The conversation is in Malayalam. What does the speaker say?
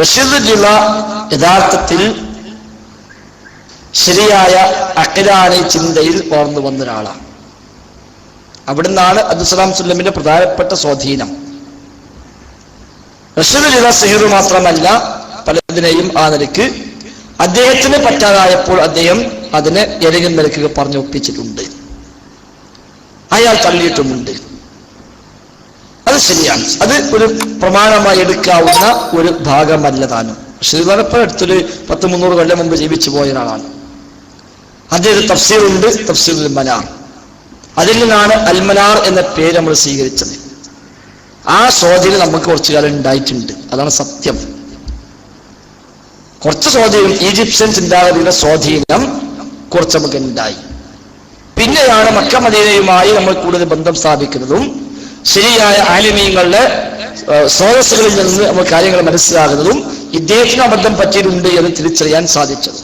റഷീദ് ജില്ല യഥാർത്ഥത്തിൽ ശരിയായ അഖിലാനി ചിന്തയിൽ വളർന്നു വന്ന ഒരാളാണ്. അവിടുന്നാണ് അബ്ദുസലാം സുല്ലമിന്റെ പ്രധാനപ്പെട്ട സ്വാധീനം. റഷീദ് സിഹിർ മാത്രമല്ല പലതിനെയും ആ നിലയ്ക്ക് അദ്ദേഹത്തിന് പറ്റാതായപ്പോൾ അദ്ദേഹം അതിനെ എരകൻ നിലയ്ക്ക് പറഞ്ഞൊപ്പിച്ചിട്ടുണ്ട് അയാൾ തള്ളിയിട്ടുമുണ്ട്. അത് ശരിയാണ്. അത് ഒരു പ്രമാണമായി എടുക്കാവുന്ന ഒരു ഭാഗമല്ല താനും. ശ്രീധരപ്പൻ അടുത്തൊരു പത്ത് മുന്നൂറ് കൊല്ലം മുമ്പ് ജീവിച്ചു പോയ ഒരാളാണ്. അദ്ദേഹം തഫ്സീറുണ്ട് തഫ്സീറുൽ മനാർ. അതിൽ നിന്നാണ് അൽമനാർ എന്ന പേര് നമ്മൾ സ്വീകരിച്ചത്. ആ സ്വാധീനം നമുക്ക് കുറച്ചു കാലം ഉണ്ടായിട്ടുണ്ട്. അതാണ് സത്യം. കുറച്ച് സ്വാധീനം ഈജിപ്ഷ്യൻ ചിന്താഗതിയുടെ സ്വാധീനം കുറച്ച് നമുക്ക് ഉണ്ടായി. പിന്നെയാണ് മക്ക മദീനയുമായി നമ്മൾ കൂടുതൽ ബന്ധം സ്ഥാപിക്കുന്നതും ശരിയായ ആലിമീങ്ങളുടെ സ്രോതസ്സുകളിൽ നിന്ന് നമ്മൾ കാര്യങ്ങൾ മനസ്സിലാകുന്നതും ഇദ്ദേഹത്തിന് അബദ്ധം പറ്റിയിട്ടുണ്ട് എന്ന് തിരിച്ചറിയാൻ സാധിച്ചത്.